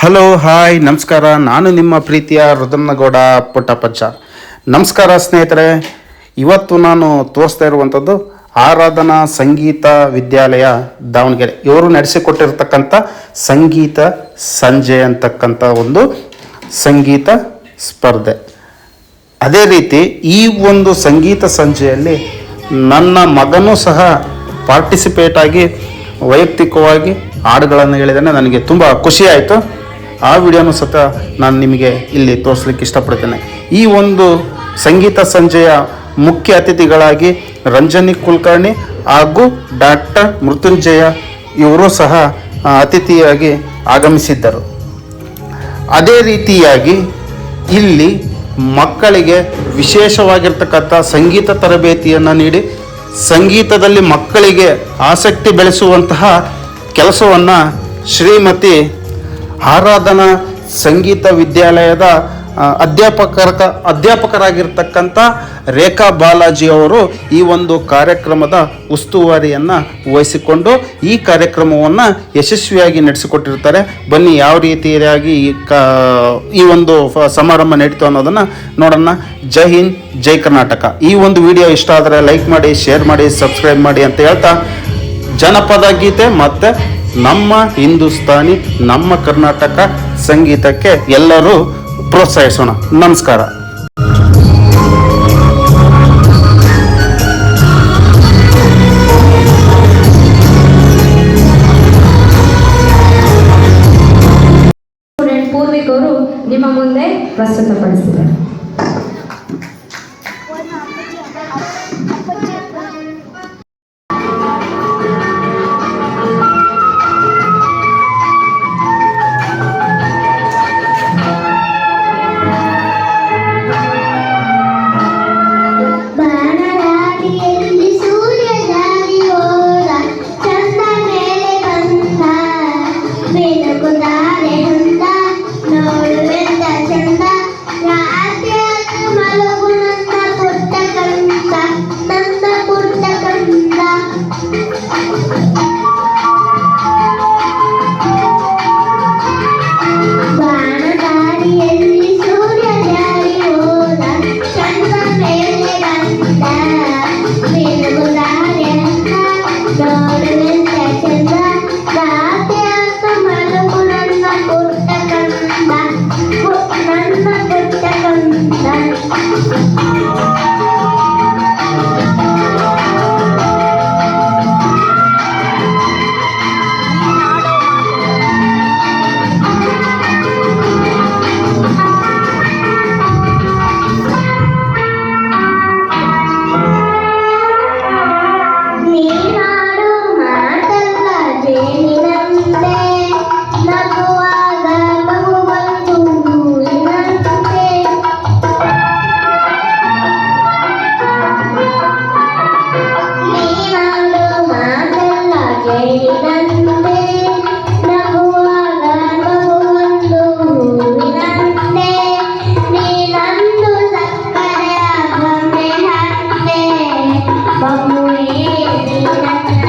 Hello hi ನಮಸ್ಕಾರ. ನಾನು ನಿಮ್ಮ ಪ್ರೀತಿಯ ರುದ್ರನಗೌಡ ಪುಟ್ಟಪಚ್ಚ ನಮಸ್ಕಾರ ಸ್ನೇಹಿತರೆ. ಇವತ್ತು ನಾನು ತೋರಿಸ್ತಾ ಇರುವಂಥದ್ದು ಆರಾಧನಾ ಸಂಗೀತ ವಿದ್ಯಾಲಯ ದಾವಣಗೆರೆ. ಇವರು ನಡೆಸಿಕೊಟ್ಟಿರ್ತಕ್ಕಂಥ ಸಂಗೀತ ಸಂಜೆ ಅಂತಕ್ಕಂಥ ಒಂದು ಸಂಗೀತ ಸ್ಪರ್ಧೆ. ಅದೇ ರೀತಿ ಈ ಒಂದು ಸಂಗೀತ ಸಂಜೆಯಲ್ಲಿ ನನ್ನ ಮಗನೂ ಸಹ ಪಾರ್ಟಿಸಿಪೇಟ್ ಆಗಿ ವೈಯಕ್ತಿಕವಾಗಿ ಹಾಡುಗಳನ್ನು ಹೇಳಿದರೆ ನನಗೆ ತುಂಬ ಖುಷಿ ಆಯಿತು. ಆ ವಿಡಿಯೋನು ಸತ ನಾನು ನಿಮಗೆ ಇಲ್ಲಿ ತೋರಿಸ್ಲಿಕ್ಕೆ ಇಷ್ಟಪಡ್ತೇನೆ. ಈ ಒಂದು ಸಂಗೀತ ಸಂಜೆಯ ಮುಖ್ಯ ಅತಿಥಿಗಳಾಗಿ ರಂಜನಿ ಕುಲಕರ್ಣಿ ಹಾಗೂ ಡಾಕ್ಟರ್ ಮೃತ್ಯುಂಜಯ ಇವರು ಸಹ ಅತಿಥಿಯಾಗಿ ಆಗಮಿಸಿದ್ದರು. ಅದೇ ರೀತಿಯಾಗಿ ಇಲ್ಲಿ ಮಕ್ಕಳಿಗೆ ವಿಶೇಷವಾಗಿರ್ತಕ್ಕಂಥ ಸಂಗೀತ ತರಬೇತಿಯನ್ನು ನೀಡಿ, ಸಂಗೀತದಲ್ಲಿ ಮಕ್ಕಳಿಗೆ ಆಸಕ್ತಿ ಬೆಳೆಸುವಂತಹ ಕೆಲಸವನ್ನು ಶ್ರೀಮತಿ ಆರಾಧನಾ ಸಂಗೀತ ವಿದ್ಯಾಲಯದ ಅಧ್ಯಾಪಕರ ಅಧ್ಯಾಪಕರಾಗಿರ್ತಕ್ಕಂಥ ರೇಖಾ ಬಾಲಾಜಿ ಅವರು ಈ ಒಂದು ಕಾರ್ಯಕ್ರಮದ ಉಸ್ತುವಾರಿಯನ್ನು ವಹಿಸಿಕೊಂಡು ಈ ಕಾರ್ಯಕ್ರಮವನ್ನು ಯಶಸ್ವಿಯಾಗಿ ನಡೆಸಿಕೊಟ್ಟಿರ್ತಾರೆ. ಬನ್ನಿ ಯಾವ ರೀತಿಯಾಗಿ ಈ ಕ, ಈ ಒಂದು ಸಮಾರಂಭ ನಡೀತು ಅನ್ನೋದನ್ನು ನೋಡೋಣ. ಜೈ ಹಿಂದ್, ಜೈ ಕರ್ನಾಟಕ. ಈ ಒಂದು ವಿಡಿಯೋ ಇಷ್ಟ ಆದರೆ ಲೈಕ್ ಮಾಡಿ, ಶೇರ್ ಮಾಡಿ, ಸಬ್ಸ್ಕ್ರೈಬ್ ಮಾಡಿ ಅಂತ ಹೇಳ್ತಾ. ಜನಪದ ಗೀತೆ ಮತ್ತು ನಮ್ಮ ಹಿಂದೂಸ್ತಾನಿ ನಮ್ಮ ಕರ್ನಾಟಕ ಸಂಗೀತಕ್ಕೆ ಎಲ್ಲರೂ ಪ್ರೋತ್ಸಾಹಿಸೋಣ. ನಮಸ್ಕಾರ. ಪೂರ್ವಿಕರು ನಿಮ್ಮ ಮುಂದೆ ಪ್ರಸ್ತುತಪಡಿಸಿದ್ದಾರೆ. Obrigada.